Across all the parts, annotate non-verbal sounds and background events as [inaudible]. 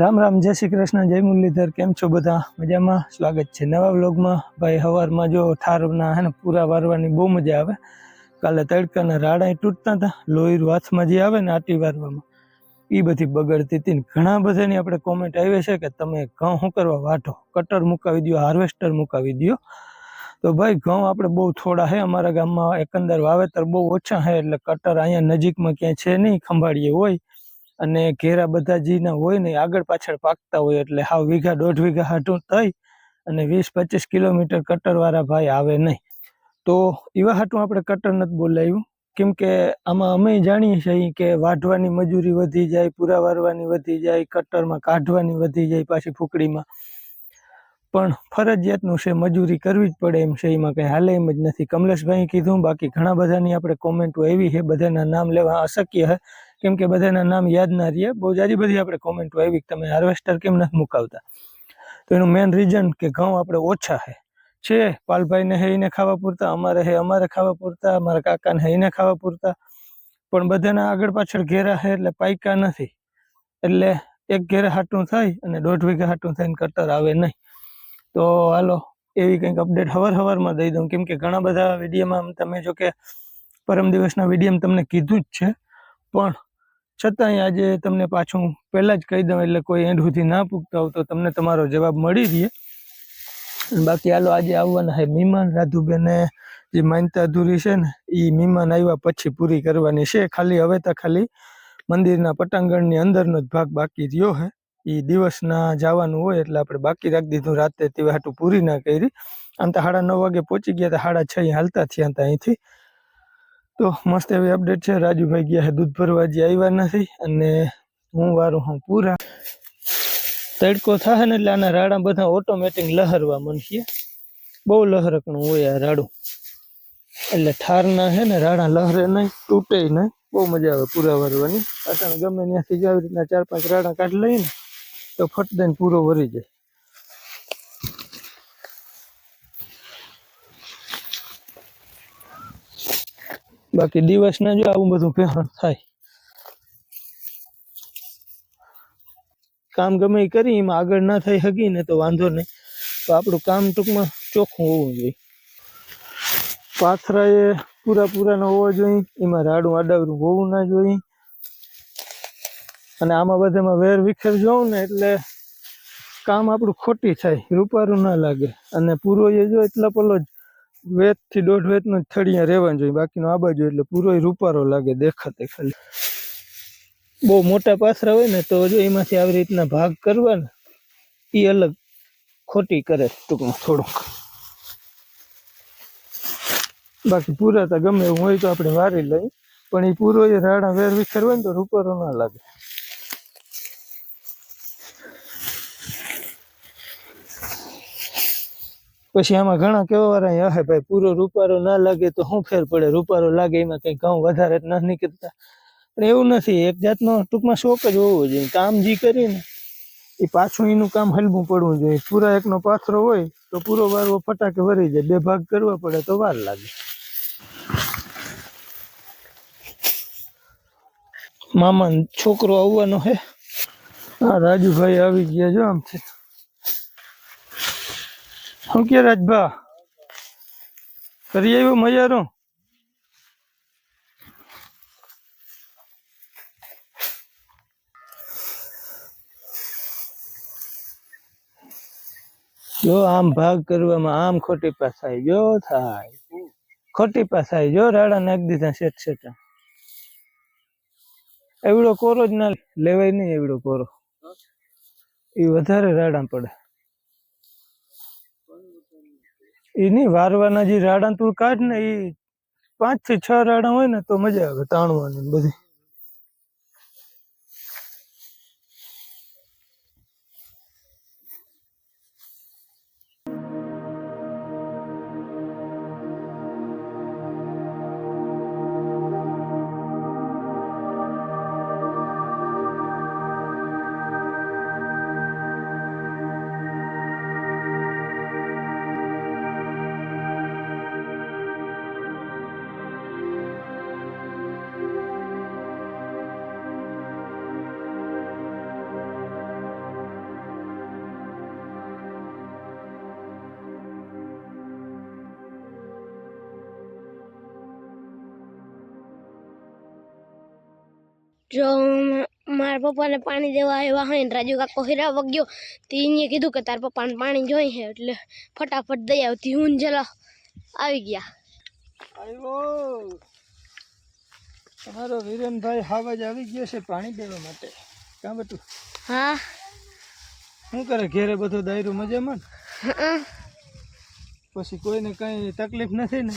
રામ રામ, જય શ્રી કૃષ્ણ, જય મુરલીધર, કેમ છો બધા? મજામાં? સ્વાગત છે નવા વ્લોગમાં. ભાઈ, હવારમાં જો ઠારના હે ને પૂરા વારવાની બહુ મજા આવે. કાલે તડકાના રાડા તૂટતા હતા. લોહીર હાથમાં જે આવે ને આટી વારવામાં. એ બધી બગડતી હતી ઘણા બધાની આપણે કોમેન્ટ આવી છે કે તમે ઘઉં શું કરવા વાટો કટર મુકાવી દો હાર્વેસ્ટર મુકાવી દો તો ભાઈ, ઘઉં આપણે બહુ થોડા છે અમારા ગામમાં એકંદર વાવેતર બહુ ઓછા છે એટલે કટર અહીંયા નજીકમાં ક્યાંય છે નહીં, ખંભાળીએ હોય. અને ઘેરા બધા જીના હોય ને આગળ પાછળ પાકતા હોય એટલે હાવ વીઘા, દોઢ વીઘા હાટું થઈ અને વીસ, પચીસ કિલોમીટર કટરવાળા ભાઈ આવે નહીં. તો એવા હાટું આપણે કટર નથી બોલાવ્યું કેમ કે આમાં અમે જાણીએ છીએ કે વાઢવાની મજૂરી વધી જાય, પૂરા વારવાની વધી જાય, કટરમાં કાઢવાની વધી જાય પાછી ફૂકડીમાં. પણ ફરજિયાતનું છે મજૂરી કરવી જ પડે એમ છે, એમાં કંઈ હાલે એમ જ નથી. કમલેશભાઈ કીધું, બાકી ઘણા બધાની આપણે કોમેન્ટો એવી છે, બધાના નામ લેવા અશક્ય છે. કેમ કે બધાના નામ યાદ ના રહીએ બહુ જાજી બધી આપણે કોમેન્ટો આવી કે તમે હાર્વેસ્ટર કેમ નથી મુકાવતા? તો એનું મેઇન રીઝન કે ઘઉં આપણે ઓછા છે છે, પાલભાઈને હે, એને ખાવા પૂરતા, અમારે હે, અમારે ખાવા પૂરતા અમારા કાકાને હે, એને ખાવા પૂરતા. પણ બધાના આગળ પાછળ ઘેરા છે એટલે પાયકા નથી. એટલે એક ઘેરા હાટું થાય અને દોઢ વીઘા હાટું થઈને કટર આવે નહીં. તો હાલો, એવી કંઈક અપડેટ હવાર હવારમાં દઈ દઉં. કેમ કે ઘણા બધા વિડીયોમાં તમે જો કે પરમ દિવસના વિડીયોમાં તમને કીધું જ છે. પણ છતાંય આજે તમને પાછું પહેલાં જ કહી દઉં, એટલે કોઈ એન્ડ સુધી ના પૂગતા હોવ તો તમને તમારો જવાબ મળી રહે. બાકી હાલો, આજે આવવાના હે મહેમાન. રાધુબેને જે માનતા અધૂરી છે ને, એ મહેમાન આવ્યા પછી પૂરી કરવાની છે. ખાલી હવે તો ખાલી મંદિરના પટાંગણની અંદરનો જ ભાગ બાકી રહ્યો છે. એ દિવસના જવાનું હોય એટલે આપણે બાકી રાખી દીધું. રાતે તે હાટું પૂરી ના કરી. આમ તો સાડા નવ વાગે પહોંચી ગયા હતા સાડા છ હાલતા થયા હતા અહીંથી. તો મસ્ત એવી અપડેટ છે. રાજુભાઈ ગયા છે દૂધ ભરવા જે આવ્યા નથી અને હું વારું હું પૂરા. તડકો થાય ને એટલે આના રાડા બધા ઓટોમેટિક લહરવા મનશે બહુ લહરકણું હોય આ રાડું. એટલે ઠારના છે ને, રાડા લહરે નહીં, તૂટે નહીં. બહુ મજા આવે પૂરા વરવાની. અટાણે ગમે ત્યાંથી જ આવી રીતના ચાર પાંચ રાડા કાઢી લઈને તો ફટ દઈને પૂરો વરી જાય. બાકી દિવસના જો આવું બધું પહેરણ થાય. કામ ગમે એ કરી, એમાં આગળ ના થઈ શકી ને તો વાંધો નહીં. તો આપણું કામ ટૂંકમાં ચોખ્ખું હોવું જોઈએ. પાથરા એ પૂરા પૂરા ન હોવા જોઈએ, એમાં રાડું આડાવરું હોવું ના જોઈએ. અને આમાં બધામાં વેર વિખેર જોઉં ને એટલે કામ આપણું ખોટી થાય, રૂપારું ના લાગે. અને પૂરો એ જો એટલા પેલો જ વેતથી દોઢ વેતનો નું થળિયા રહેવાનું જોઈએ બાકીનો આ બાજુ એટલે પૂરો રૂપારો લાગે દેખાતે ખાલી. બહુ મોટા પાસરા હોય ને તો જો એમાંથી આવી રીતના ભાગ કરવા ને એ અલગ ખોટી કરે ટૂંકમાં થોડુંક. બાકી પૂરા તો ગમે એવું હોય તો આપણે વારી લઈ પણ એ પૂરો એ રાડા વેર વિખેરવા ને તો રૂપારો ના લાગે. પછી આમાં ઘણા કેવા વાળા હે, ભાઈ, પૂરો રૂપારો ના લાગે તો શું ફેર પડે? રૂપારો લાગે એમાં કઈ ઘઉં વધારે નથી નીકળતા. પણ એવું નથી, એક જાતનો ટૂંકમાં શોખ જ હોવો જોઈએ કામ જે કરી ને એ પાછું એનું કામ હલવું પડવું જોઈએ. પૂરા એકનો પાથરો હોય તો પૂરો વારવો ફટાકે વરી જાય. બે ભાગ કરવા પડે તો વાર લાગે. મામા છોકરો આવવાનો હે. હા, રાજુભાઈ આવી ગયા જો આમથી. શું કે રાજભા. કરી આવ્યો મજારો જો આમ ભાગ કરવામાં આમ ખોટી પાસાય જો થાય. ખોટી પાસાય જો રાડા નાખી દીધા શેઠ શેઠ. એવડો કોરો જ ના લેવાય નહીં એવડો કોરો. એ વધારે રાડા પડે. એ નહીં વારવાના જે રાડા તું કાઢ ને એ પાંચથી છ રાડા હોય ને તો મજા આવે, તાણવાની બધી. જો મારા પપ્પાને પાણી દેવા આવ્યા હોય ને રાજુ કાકો હીરા વગ્યો તો એને કીધું કે તાર પપ્પાને પાણી જોઈ છે એટલે ફટાફટ દઈ આવતી હું જલા આવી ગયા. તમારો વિરેનભાઈ હાવજ આવી ગયો છે પાણી દેવા માટે. કાં બધું? હા. શું કરે ઘેરે બધો દાયરું મજામાં? હં. પછી કોઈને કઈ તકલીફ નથી ને?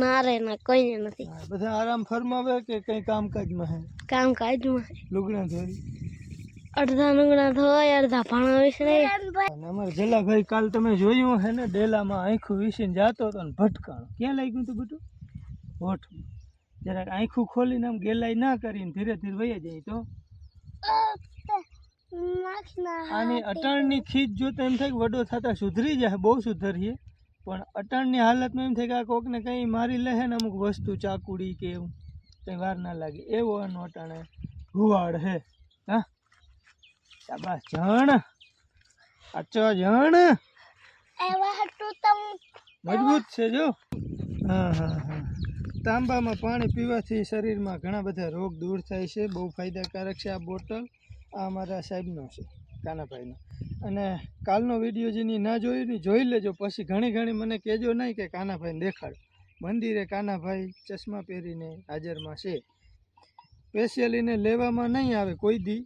મારે ના કોઈને નથી. બધા આરામ ફરમાવે કે કઈ કામકાજમાં હે? કામ કાજમાં લુગડા ધોરી અડધા લુગડા ધોય અડધા ભાણા વિસરે. અને અમારે જલાભાઈ કાલ તમે જોયું હે ને ડેલામાં આંખું વીસીને જાતો હતો ને ભટકાણો. ક્યાં લાગ્યું તું બધું હોઠમાં જરાક આંખું ખોલીને આમ ગેલાઈ ના કરીને ધીરે ધીરે વહી જાય તો? આની અટાણની ખીચ જોતા એમ થાય કે વડો થતા સુધરી જાય બહુ સુધરીએ. પણ અટણની હાલતમાં એમ થાય કે આ કોકને કંઈ મારી લે ને અમુક વસ્તુ ચાકુડી કે એવું. કંઈ વાર ના લાગે. એવો એનો અટાણે હુવાડ હે. હા? શાબાશ જણ આચો જણ મજબૂત છે જો. હા હા હા. તાંબામાં પાણી પીવાથી શરીરમાં ઘણા બધા રોગ દૂર થાય છે. બહુ ફાયદાકારક છે આ બોટલ. આ અમારા સાહેબનો છે. કાનાભાઈનો અને કાલનો વીડિયો જેની ના જોયું ને જોઈ લેજો. પછી ઘણી ઘણી મને કહેજો નહીં કે કાનાભાઈને દેખાડો. મંદિરે કાનાભાઈ ચશ્મા પહેરીને હાજરમાં છે. સ્પેશિયલીને લેવામાં નહીં આવે કોઈ દી.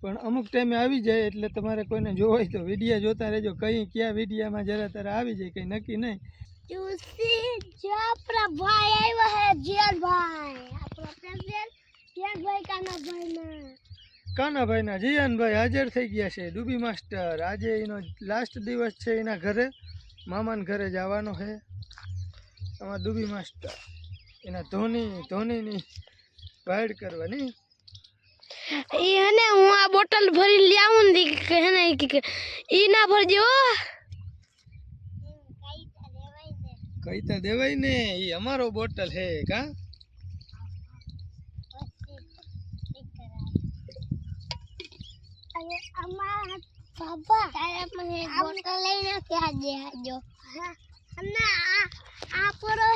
પણ અમુક ટાઈમે આવી જાય એટલે તમારે કોઈને જોવો હોય તો વિડીયા જોતા રહેજો. કઈ ક્યાં વિડીયામાં જરા તારે આવી જાય, કંઈ નક્કી નહીં. ભાઈ આવ્યા હે જીયનભાઈ આપણા પ્રેસિડેન્ટ જીયનભાઈ કાનાભાઈ ના કાનાભાઈના જીયાનભાઈ હાજર થઈ ગયા છે ડૂબી માસ્ટર. આજે એનો લાસ્ટ દિવસ છે એના ઘરે. મામાના ઘરે જવાનો છે. આમાં ડૂબી માસ્ટર. એના ધોની ધોનીની વાઇડ કરવાની. ઈ હને હું આ બોટલ ભરી લ્યાવું દી કે હે ને ઈ કે ઈ ના ભરજો કઈ તો દેવાય ને એ અમારો બોટલ હે કા? અરે અમાર બાબા તારે મને બોટલ લઈને ક્યાં દે આજો ના આ આ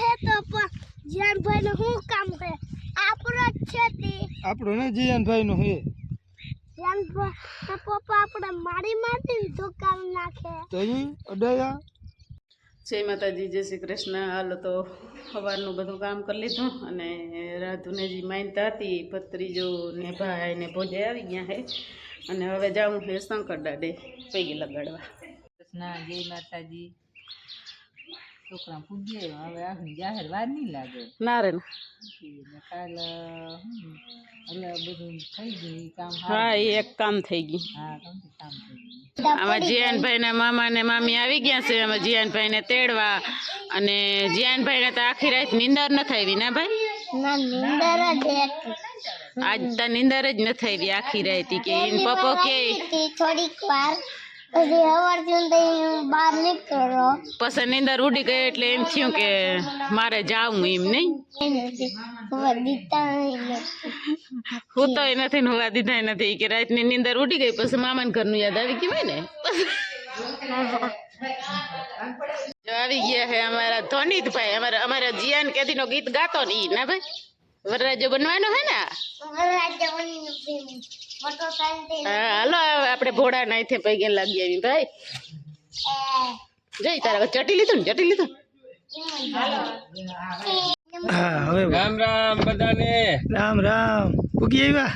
હે તો પણ જીયનભાઈ નું શું કામ છે? આપણો જ છે તે. આપણું ને જીયાનભાઈનું છે. જીયનભાઈ ના પપ્પા આપણે મારી મારી દુકાન નાખે? તો અડાયા. જય માતાજી જય શ્રી કૃષ્ણ. હાલો તો સવારનું બધું કામ કરી લીધું અને રાધુને જે માનતા હતી ભત્રીજો ને ભાઈ ને ભોજે આવી ગયા હે અને હવે જાઉં છે શંકર દાડે પૈકી લગાડવા. કૃષ્ણ જય માતાજી. છોકરા પૂજ્ય હવે આખી જાહેર વાર નહીં લાગે. ના રે ને. કાલ એટલે બધું થઈ ગયું કામ હા એ એક કામ થઈ ગયું. હા કામ થઈ ગયું. આમાં જીયાનભાઈ ના મામા ને મામી આવી ગયા છે આમાં જીયાનભાઈ ને તેડવા. અને જીયાનભાઈ ને તો આખી રાત નિંદર નથી આવી ના ભાઈ? ના નિંદર જ આજ તો નીંદર જ નથી આવી આખી રાત ઈ કે ઈન પપ્પો કે હતી થોડીક વાર પછી હવારથી હું બહાર નીકળો પછી નીંદર ઉડી ગઈ એટલે એમ થયું કે મારે જાવું એમ નહીં હવે દીતા નથી હું તો એ નથી ને હોવા દીધા નથી કે રાતની નીંદર ઉડી ગઈ પછી મામાને ઘરનું યાદ આવી ગયું હોય ને જો આવી ગયા છે અમારા ધોનીતભાઈ અમારા અમારા જીયાન કેદીનો ગીત ગાતો ને ઈ ના ભાઈ વરરાજો બનવાનો હે ને? હાલો આપણે ભોળા અહીંથી પૈકે લાગી આવી ભાઈ. જઈ તારા ચટી લીધું ને ચટી લીધું? હવે રામ રામ બધાને. રામ રામ. ઉગી આવ્યા?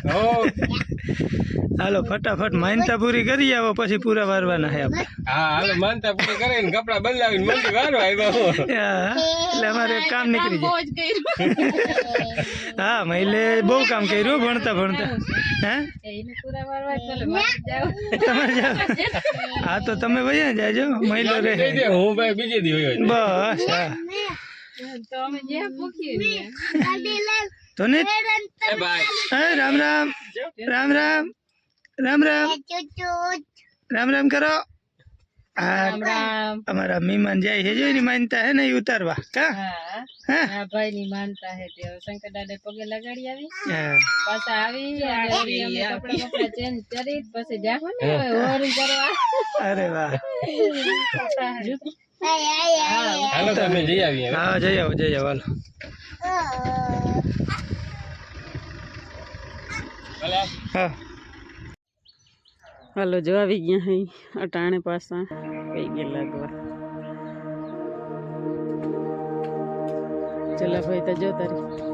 હાલો ફટાફટ માનતા પૂરી કરી આવો પછી પૂરા વારવાના હે આપણે. હા હાલો માનતા પૂરી કરીને કપડા બદલાવીને મંદી વારો આવ્યા. હું. એટલે અમારે એક કામ નીકળી જાય. હા મહિલે બહુ કામ કર્યું ભણતા ભણતા. હે? વારવા તમે જાઓ. હા તો તમે વયા જાજો મહિલો રહે. હું ભાઈ બીજે દી બસ હા. તો અમે જ્યાં પૂછીએ. તો ને એ ભાઈ. હા રામ રામ. રામ રામ. રામ રામ. રામ રામ કરો. હા રામ અમારા મહેમાન જાય છે જો માનતા હે ને ઉતારવા. કા? હા. હા? ભાઈ ની માનતા હે તે. શંકર દાદા પગે લગાડી આવી. હા. પાછા આવી. અને કપડા ચેન્જ કરી પછી જાહો ને હવે કરવા. અરે વાહ. હાલો તમે જઈ આવીએ હા જઈ આવો જઈ આવો હાલો. હાલો, જો આવી ગયા હઈ, અટાણે પાસા. કઈ ગયા લાગવા. ચલા ભાઈ, તો જો તારી.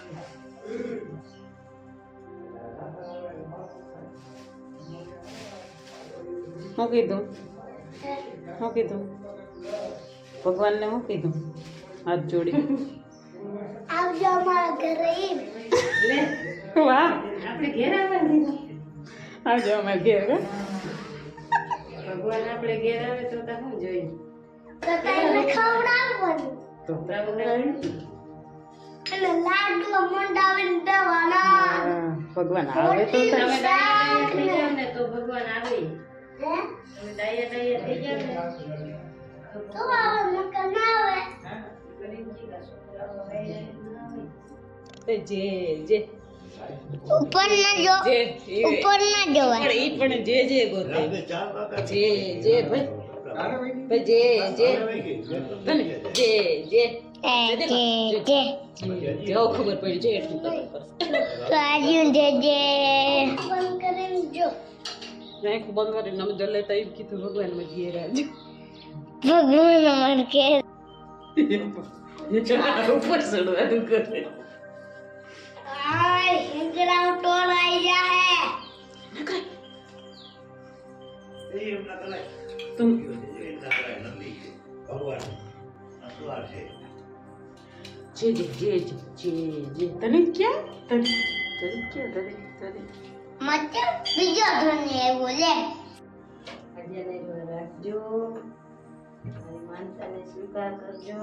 શું કીધું? શું કીધું? ભગવાનને શું કીધું? હાથ જોડી. આવજો અમારા ઘરે. વાહ. આવજો અમારા ઘેર આવે તો શું જોઈએ? તો અને લાડુ ભગવાન આવે તો ભગવાન આવે. તો રોટલી થાય. શાક ને- તો આવે નકર ના આવે તે જે જે. ઉપર ના જો જે ઉપર ના જોવાય પણ ઈ પણ જે જે ગોતે. જે જે ભાઈ. ભાઈ જે જે. તને જે જે. જે જે. જો. ખબર પડી છે એટલું તો આજે જે જે. બંધ કરીને જો. આંખ બંધ કરીને ಜೊಲ್ಲೆ જલે તો એમ કીધું ભગવાન ભગવાન અમાર કે ઉપર ચડવાનું કરે. આય હિંગડા ટોળ આઈ જાહે તું જે જે જે જે જે જે. તને ક્યાં? તને તને ક્યાં? તને તને મત બીજો ધોની આવ્યો લે. અજયને જોડે રાખજો. મારી માનસાને સ્વીકાર કરજો.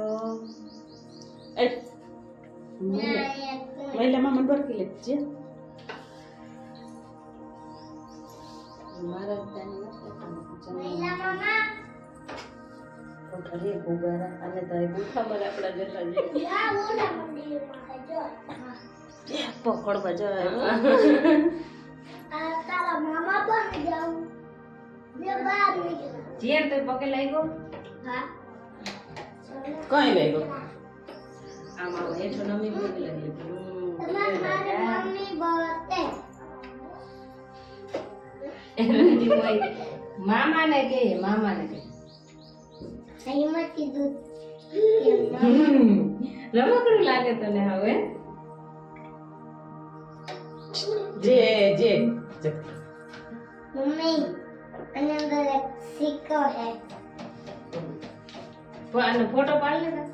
એ મહિલામાં મને બરકી લે જે મારા નથી મહિલા મામા ઘરે ભોગારા અને તારે આપણા જતા પકડવા જાય [laughs] મામા પણ જાઉં જે બહાર નીકળ્યા જીયર તો પગે લાગ્યો? હા. કઈ લઈ ગયો આમાં હેઠો નમી પગે લાગી તમારી મારી મમ્મી બળતે મામાને કે મામાને કે અહીં કીધું. રમકડું લાગે તને હવે? જે જે. મમ્મી અને અંદર એક સિક્કો હે આનો ફોટો પાડી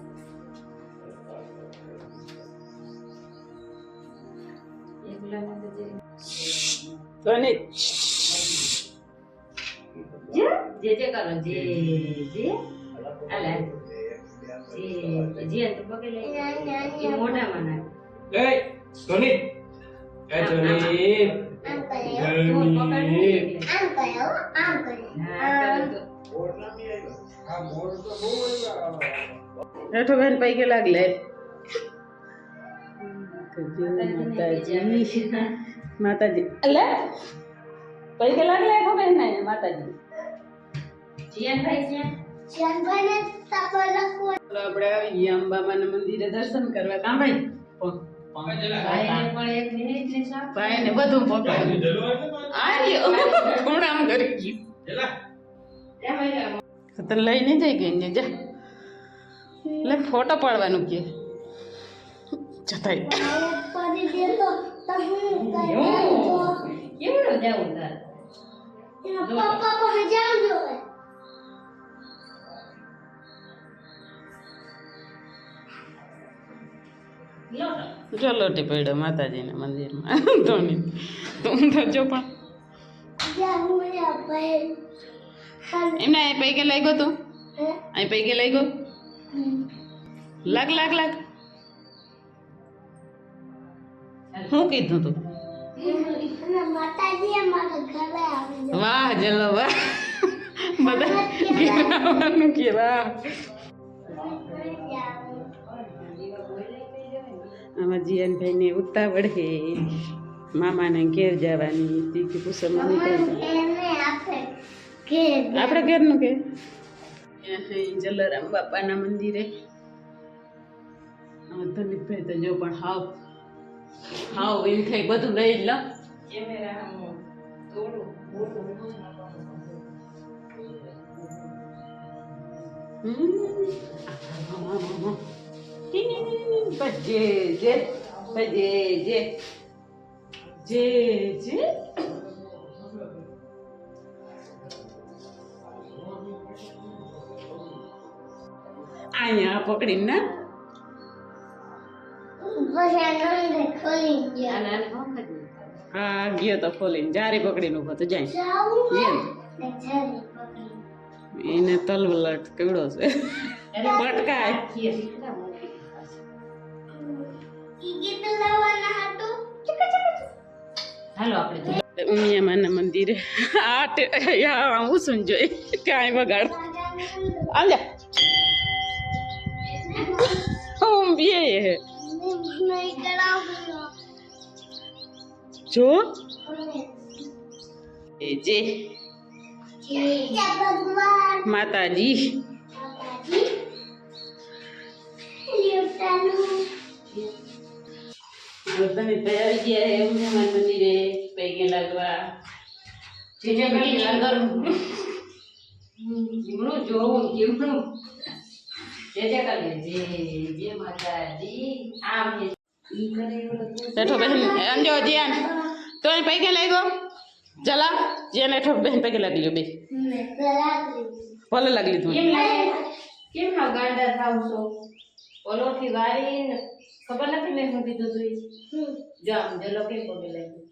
એકલાને તો જે તને જે? કરો જે જે. અલે જે જે તો પકડી લે. એ મોઢામાં નાખ. એ ધોની. એ ધોની. આમ કરે આમ કરે હેઠો બેન પૈકે માતાજી માતાજી. અલે પૈકે હેઠો બેન ને માતાજી. જીયન આપણે આવી ગયા અંબામાના મંદિરે દર્શન કરવા. કાં ભાઈ ભાઈને પણ એક મિનિટ ને સાફ ભાઈ ને બધું પકડ આ રહ્યો કોણ આમ કરી ગયું. એમાં લઈને જઈ ગઈ ને જા. લે ફોટો પાડવાનું કે. જતાય. તો તો કેવડો જાવું પપ્પા જો લોટી પડ્યો માતાજીના મંદિરમાં. ધોની તું થજો પણ. એમને અહીં પૈકે લાગ્યો તું? અહીં પૈકે લાગ્યો? લાગ લાગ લાગ. શું કીધું તું? વાહ, જલો, વાહ. બધા કેવાનું કે આમાં જીયનભાઈને ઉતાવળ હે. મામાને ઘેર જવાની તીખી પૂછે મમ્મી આપણે ઘરનું કે જલારામ બાપાના મંદિરે. ધનિકભાઈ તો જો પણ હાવ હાવ એમ થાય બધું લઈ જ લો ભજે જે ભજે જે જે જે અહીંયા પકડીને ના હા ગયો તો ખોલીને. જારી પકડીને ઊભો તો જાય. ને પકડી એને તલવલટ કેવડો છે. પટકાય હાલો આપણે ઉમિયામાના મંદિરે. આ તે આ ઉસુન જોઈ કાંઈ વગાડ આલે નહીં જો. જે. માતાજી. માતાજી લ્યુટાનું તમે તૈયારી ગયા હે ઉમિયામાન મંદિરે પૈકે લાગવા જેને કરી. લંગર જીવણું જોવું જીવણું જે જે કરીએ જે જે માતાજી આમ બેઠો બહેન અંજો જીયાન તો અહીં પૈકે ગયો જલા જીયાન બેઠો બેન પૈકે લાગી લ્યો બે. ભલે લાગલી તું કેમ લાગે? હાવ ગાંડા થાવ છો? ઓલોથી વારીને ખબર નથી મેં શું કીધું તું? જો આમ જલો કેમ પગે લાગ્યું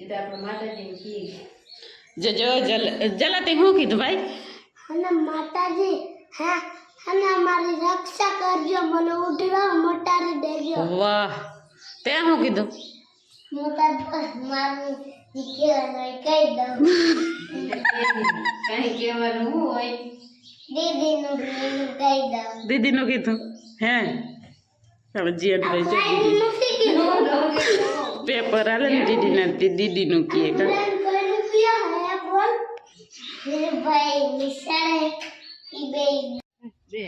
એ તો આપણે માતાજીને જો જો જલ જલાતી હું કીધું ભાઈ? અને માતાજી હા અને અમારી રક્ષા કરજો મને ઉઠવા મોટારી દેજો. વાહ. તે હું કીધું? મોટા બસ મારી દીકરી કહી દઉં. કઈ કહેવાનું હોય? દીદીનું દીદીનું કહી દઉં દીદીનું કીધું? હે? હવે જીયાન ભાઈ જો ભાઈ દીદી. પેપર હાલે ને દીદીના તે દીદીનું કીએ કા? બેન કોઈ રૂપિયા હે બોલ. હે ભાઈ નિશાળે ઈ બે. [laughs] બે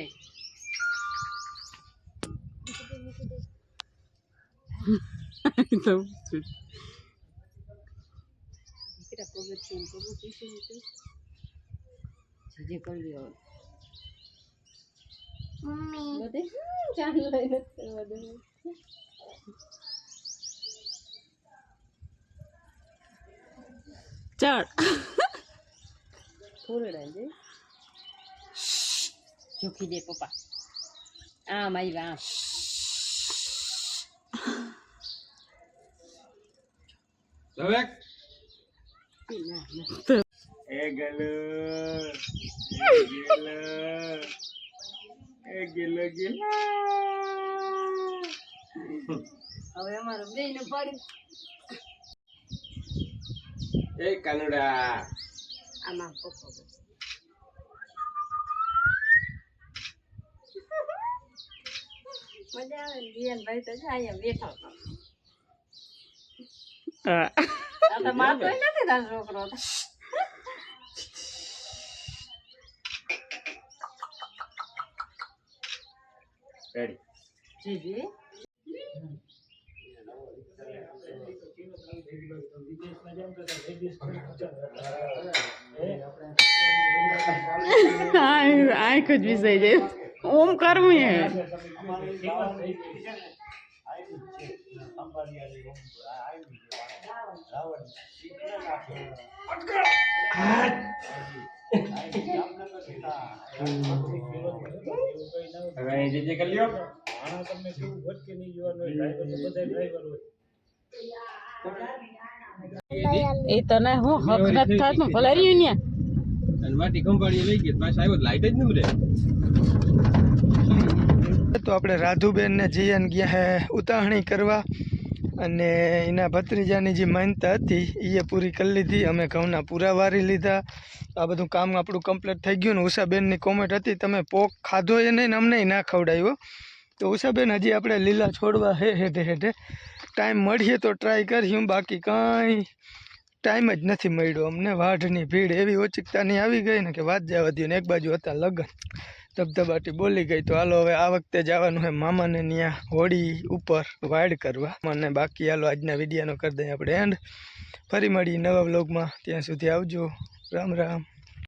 તો જે કર્યું મમ્મી બધે ચાલુ લઈને કરવા દે ચાલ ફૂલડા છે જોખી દે પપ્પા આમ આવી આમ હવે તો એ ગલો એ ગેલો ગેલો હવે અમારો બે ને પડી. એ કાનુડા. આમાં પપ્પા મજા આવે ને જીવન ભાઈ તો જાય અહીંયા બેઠો હતો. હા. આ તો મારતો નથી તારો છોકરો રેડી જીજી આંખ જ વિસાઈ જાય ઓમ કરવું હે હવે જે જે કરી લ્યો. એ તને હું હક નથી થતું. ભલે રહ્યું ને અને માટી કંપાળી લઈ ગઈ પાછા આવ્યો લાઈટ જ નમરે રે તો આપણે રાધુબેન ને જીયન ગયા હે ઉતાહણી કરવા. અને એના ભત્રીજાની જે માનતા હતી એ પૂરી કરી લીધી. અમે ઘઉંના પૂરા વારી લીધા. આ બધું કામ આપણું કમ્પ્લીટ થઈ ગયું ને ઉષાબેનની કોમેન્ટ હતી, તમે પોક ખાધો એ નહીં અમને ના ખવડાવ્યો તો ઉષાબેન, હજી આપણે લીલા છોડવા હે હેઠે હેઠે ટાઈમ મળીએ તો ટ્રાય કરીશું બાકી કાંઈ ટાઈમ જ નથી મળ્યો. અમને વાઢની ભીડ એવી ઓચિકતાની આવી ગઈ ને કે વાત જવા દો ને એક બાજુ હતા લગ્ન. ધબધબાટી બોલી ગઈ તો હાલો હવે આ વખતે જવાનું છે મામાને ત્યાં હોળી ઉપર વાડ કરવા. મને બાકી હાલો આજના વિડીયાનો કરી દઈએ આપણે એન્ડ ફરી મળીએ નવા વ્લોગમાં ત્યાં સુધી આવજો. રામ રામ.